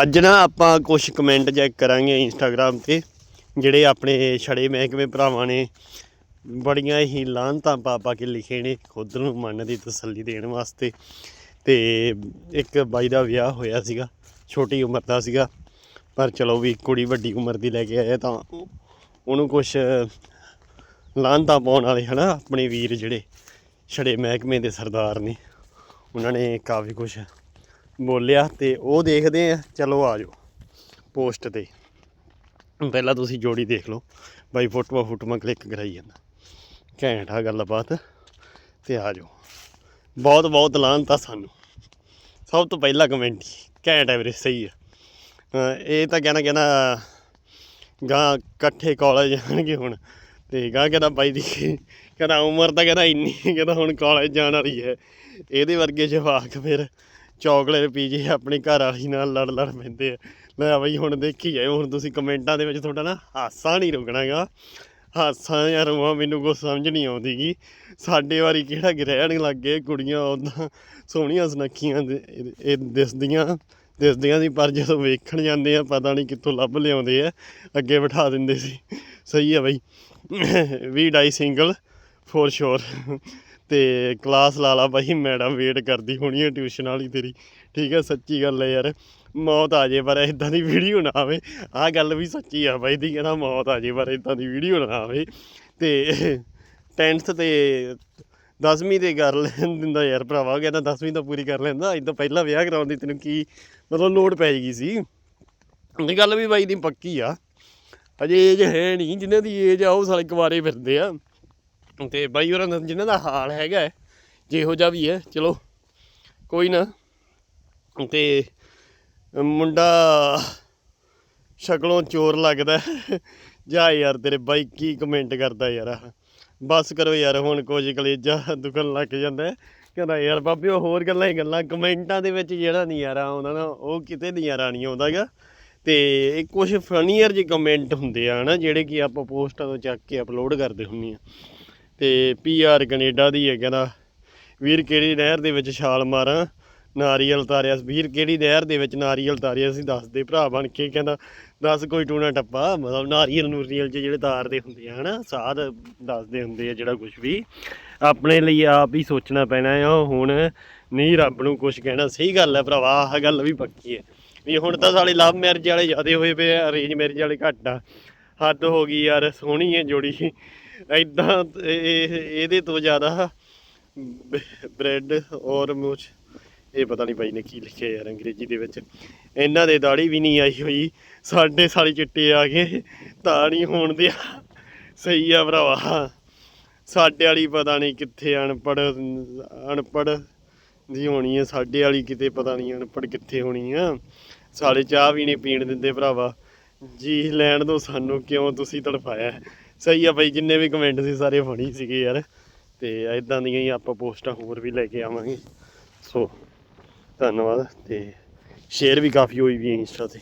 ਅੱਜ ਨਾ ਆਪਾਂ ਕੁਝ ਕਮੈਂਟ ਚੈੱਕ ਕਰਾਂਗੇ ਇੰਸਟਾਗ੍ਰam ਤੇ, ਜਿਹੜੇ ਆਪਣੇ ਛੜੇ ਮਹਿਕਮੇ ਭਰਾਵਾਂ ਨੇ, ਬੜੀਆਂ ਹੀ ਲਾਹਨਤਾਂ ਪਾ ਪਾ ਕੇ ਲਿਖੇ ਨੇ ਖੁਦ ਨੂੰ ਮਨ ਦੀ ਤਸੱਲੀ ਦੇਣ ਵਾਸਤੇ। ਤੇ ਇੱਕ ਬਾਈ ਦਾ ਵਿਆਹ ਹੋਇਆ ਸੀਗਾ, ਛੋਟੀ ਉਮਰ ਦਾ ਸੀਗਾ, ਪਰ ਚਲੋ ਵੀ ਕੁੜੀ ਵੱਡੀ ਉਮਰ ਦੀ ਲੈ ਕੇ ਆਇਆ ਤਾਂ ਉਹਨੂੰ ਕੁਝ ਲਾਹਨਤਾਂ ਪਾਉਣ ਵਾਲੇ ਹਨਾ, ਆਪਣੇ ਵੀਰ ਜਿਹੜੇ ਛੜੇ ਮਹਿਕਮੇ ਦੇ ਸਰਦਾਰ ਨੇ, ਉਹਨਾਂ ਨੇ ਕਾਫੀ ਕੁਝ ਬੋਲਿਆ ਤੇ ਉਹ ਦੇਖਦੇ ਆ, ਚਲੋ ਆ ਜਾਓ ਪੋਸਟ ਤੇ। ਪਹਿਲਾਂ ਤੁਸੀਂ ਜੋੜੀ ਦੇਖ ਲਓ, ਬਾਈ ਫੋਟੋਆਂ ਫੋਟੋਆਂ ਕਲਿੱਕ ਕਰਾਈ ਜਾਂਦਾ। ਘੈਂਟ ਆ ਗੱਲਬਾਤ, ਤੇ ਆ ਜਾਓ। ਬਹੁਤ ਬਹੁਤ ਲਾਹਨਤਾਂ ਸਾਨੂੰ। ਸਭ ਤੋਂ ਪਹਿਲਾ ਕਮੈਂਟ ਘੈਂਟ ਹੈ ਵੀਰੇ, ਸਹੀ ਆ। ਇਹ ਤਾਂ ਕਹਿਣਾ ਕਹਿਣਾ ਗਾਂ ਇਕੱਠੇ ਕਾਲਜ ਜਾਣਗੇ ਹੁਣ। ਤੇ ਗਾਂ ਕਹਿੰਦਾ ਬਾਈ ਦੀ ਕਹਿੰਦਾ ਉਮਰ ਤਾਂ ਕਹਿੰਦਾ ਇੰਨੀ ਕਹਿੰਦਾ ਹੁਣ ਕਾਲਜ ਜਾਣ ਵਾਲੀ ਹੈ। ਇਹਦੇ ਵਰਗੇ ਜਵਾਕ ਫਿਰ ਚਾਕਲੇਟ ਪੀਜੇ ਆਪਣੀ ਘਰ ਵਾਲੀ ਨਾਲ ਲੜ ਲੜ ਪੈਂਦੇ ਆ। ਲੈ ਬਈ ਹੁਣ ਦੇਖੀ ਜਾਏ ਹੁਣ ਤੁਸੀਂ ਕਮੈਂਟਾਂ ਦੇ ਵਿੱਚ ਤੁਹਾਡਾ ਨਾ ਹਾਸਾ ਨਹੀਂ ਰੁਕਣਾਗਾ ਹਾਸਾ ਯਾਰ, ਉਹ ਮੈਨੂੰ ਕੁਛ ਸਮਝ ਨਹੀਂ ਆਉਂਦੀਗੀ ਸਾਡੇ ਵਾਰੀ ਕਿਹੜਾ ਗ੍ਰਹਿਣ ਲੱਗ ਗਏ ਕੁੜੀਆਂ ਉਦਾਂ ਸੋਹਣੀਆਂ ਸੁਨੱਖੀਆਂ ਦੇ- ਇਹ ਇਹ ਦਿਸਦੀਆਂ ਦਿਸਦੀਆਂ ਸੀ ਪਰ ਜਦੋਂ ਵੇਖਣ ਜਾਂਦੇ ਆ, ਪਤਾ ਨਹੀਂ ਕਿੱਥੋਂ ਲੱਭ ਲਿਆਉਂਦੇ ਆ। ਅੱਗੇ ਬਿਠਾ ਦਿੰਦੇ ਸੀ। ਸਹੀ ਆ ਬਈ। ਵੀ ਡਾਈ ਸਿੰਗਲ ਫੋਰ ਸ਼ੋਰ ਤੇ ਕਲਾਸ ਲਾ ਲਾ ਬਾਈ, ਮੈਡਮ ਵੇਟ ਕਰਦੀ ਹੋਣੀ ਹੈ ਟਿਊਸ਼ਨ ਵਾਲੀ ਤੇਰੀ। ਠੀਕ ਹੈ ਸੱਚੀ ਗੱਲ ਹੈ ਯਾਰ। ਮੌਤ ਆ ਜੇ, ਪਰ ਇਦਾਂ ਦੀ ਵੀਡੀਓ ਨਾ ਆਵੇ। ਆਹ ਗੱਲ ਵੀ ਸੱਚੀ ਆ ਬਾਈ ਦੀ, ਕਹਿੰਦਾ ਮੌਤ ਆ ਜੇ, ਪਰ ਇਦਾਂ ਦੀ ਵੀਡੀਓ ਨਾ ਆਵੇ। ਤੇ 10th ਤੇ 10ਵੀਂ ਤੇ ਕਰ ਲੈਣ ਦਿੰਦਾ ਯਾਰ ਭਰਾਵਾ ਕਹਿੰਦਾ 10ਵੀਂ ਤਾਂ ਪੂਰੀ ਕਰ ਲੈਂਦਾ ਇਦਾਂ ਪਹਿਲਾਂ ਵਿਆਹ ਕਰਾਉਣ ਦੀ ਤੈਨੂੰ ਕੀ ਮਤਲਬ ਲੋੜ ਪੈ ਗਈ ਸੀ। ਇਹ ਗੱਲ ਵੀ ਬਾਈ ਦੀ ਪੱਕੀ ਆ। ਅਜੇ ਏਜ ਹੈ ਨਹੀਂ ਜਿਨ੍ਹਾਂ ਦੀ ਏਜ ਆ, ਉਹ ਸਾਲੇ ਕੁਵਾਰੇ ਫਿਰਦੇ ਆ। ਤੇ ਬਾਈ ਹੋਰਾਂ ਦਾ ਜਿਨ੍ਹਾਂ ਦਾ ਹਾਲ ਹੈਗਾ ਜਿਹੋ ਜਿਹਾ ਵੀ ਹੈ, ਚਲੋ, ਕੋਈ ਨਾ। ਤੇ ਮੁੰਡਾ ਸ਼ਕਲੋਂ ਚੋਰ ਲੱਗਦਾ ਜਾ ਯਾਰ ਤੇਰੇ ਬਾਈ ਕੀ ਕਮੈਂਟ ਕਰਦਾ ਯਾਰ ਬਸ ਕਰੋ ਯਾਰ, ਹੁਣ ਕੁਝ ਕਲੇਜਾ ਦੁਖਣ ਲੱਗ ਜਾਂਦਾ ਕਹਿੰਦਾ ਯਾਰ ਬਾਬੇ, ਉਹ ਹੋਰ ਗੱਲਾਂ ਹੀ ਗੱਲਾਂ, ਕਮੈਂਟਾਂ ਦੇ ਵਿੱਚ ਜਿਹੜਾ ਨਜ਼ਾਰਾ ਆਉਂਦਾ ਨਾ, ਉਹ ਕਿਤੇ ਨਜ਼ਾਰਾ ਨਹੀਂ ਆਉਂਦਾਗਾ ਤੇ ਇਹ ਕੁਝ ਫਨੀਅਰ ਜਿਹੇ ਕਮੈਂਟ ਹੁੰਦੇ ਆ ਨਾ ਜਿਹੜੇ ਕਿ ਆਪਾਂ ਪੋਸਟਾਂ ਤੋਂ ਚੱਕ ਕੇ ਅਪਲੋਡ ਕਰਦੇ ਹੁੰਨੇ ਆ। ਤੇ ਪੀਆਰ ਕੈਨੇਡਾ ਦੀ ਹੈ ਕਹਿੰਦਾ। ਵੀਰ, ਕਿਹੜੀ ਨਹਿਰ ਦੇ ਵਿੱਚ ਛਾਲ ਮਾਰਾਂ? ਨਾਰੀਅਲ ਤਾਰਿਆ। ਵੀਰ, ਕਿਹੜੀ ਨਹਿਰ ਦੇ ਵਿੱਚ ਨਾਰੀਅਲ ਤਾਰਿਆ? ਸੀ ਦੱਸਦੇ ਭਰਾ ਬਣ ਕੇ ਕਹਿੰਦਾ, ਦੱਸ ਕੋਈ ਟੂਣਾ ਟੱਪਾ। ਮਤਲਬ ਨਾਰੀਅਲ ਨੂਰੀਅਲ 'ਚ ਜਿਹੜੇ ਤਾਰਦੇ ਹੁੰਦੇ ਆ, ਹਨਾ? ਸਾਧ ਦੱਸਦੇ ਹੁੰਦੇ ਆ ਜਿਹੜਾ ਕੁਝ ਵੀ। ਆਪਣੇ ਲਈ ਆਪ ਹੀ ਸੋਚਣਾ ਪੈਣਾ ਆ। ਹੁਣ ਨਹੀਂ, ਰੱਬ ਨੂੰ ਕੁਝ ਕਹਿਣਾ ਸਹੀ ਗੱਲ ਹੈ ਭਰਾਵਾ, ਆਹ ਗੱਲ ਵੀ ਪੱਕੀ ਹੈ। ਵੀ ਹੁਣ ਤਾਂ ਸਾਲੇ ਲਵ ਮੈਰਿਜ ਵਾਲੇ ਜ਼ਿਆਦੇ ਹੋਏ ਪਏ ਆ ਅਰੇਂਜ ਮੈਰਿਜ ਵਾਲੇ ਘੱਟ ਆ। ਹੱਦ ਹੋ ਗਈ ਯਾਰ, ਸੋਹਣੀ ਹੈ ਜੋੜੀ। ਐਦਾਂ ਇਹ, ਇਹਦੇ ਤੋਂ ਜ਼ਿਆਦਾ ਬ੍ਰੈਡ ਔਰ ਮੁਝ ਇਹ ਪਤਾ ਨਹੀਂ ਭਾਈ ਨੇ ਕੀ ਲਿਖਿਆ ਯਾਰ ਅੰਗਰੇਜ਼ੀ ਦੇ ਵਿੱਚ। ਇਹਨਾਂ ਦੇ ਦਾੜੀ ਵੀ ਨਹੀਂ ਆਈ ਹੋਈ, ਸਾਡੇ ਸਾਲੀ ਚਿੱਟੇ ਆ ਗਏ, ਤਾਂ ਨਹੀਂ ਹੋਣ ਦਿਆ। ਸਹੀ ਆ ਭਰਾਵਾ। ਸਾਡੇ ਵਾਲੀ ਪਤਾ ਨਹੀਂ ਕਿੱਥੇ ਅਨਪੜ ਅਨਪੜ ਦੀ ਹੋਣੀ ਹੈ ਸਾਡੇ ਵਾਲੀ ਕਿਤੇ ਪਤਾ ਨਹੀਂ ਅਨਪੜ ਕਿੱਥੇ ਹੋਣੀ ਆ। ਸਾਲੇ ਚਾਹ ਵੀ ਨਹੀਂ ਪੀਣ ਦਿੰਦੇ ਭਰਾਵਾ। ਜੀ ਲੈਣ ਦੋ ਸਾਨੂੰ, ਕਿਉਂ ਤੁਸੀਂ ਤੜਫਾਇਆ? ਸਹੀ ਆ ਬਾਈ, ਜਿੰਨੇ ਵੀ ਕਮੈਂਟ ਸੀ ਸਾਰੇ ਫਣੀ ਸੀਗੇ ਯਾਰ। ਤੇ ਐਦਾਂ ਦੀਆਂ ਹੀ ਆਪਾਂ ਪੋਸਟਾਂ ਹੋਰ ਵੀ ਲੈ ਕੇ ਆਵਾਂਗੇ। ਸੋ ਧੰਨਵਾਦ ਤੇ ਸ਼ੇਅਰ ਵੀ ਕਾਫੀ ਹੋਈ ਵੀ ਇੰਸਟਾ ਤੇ।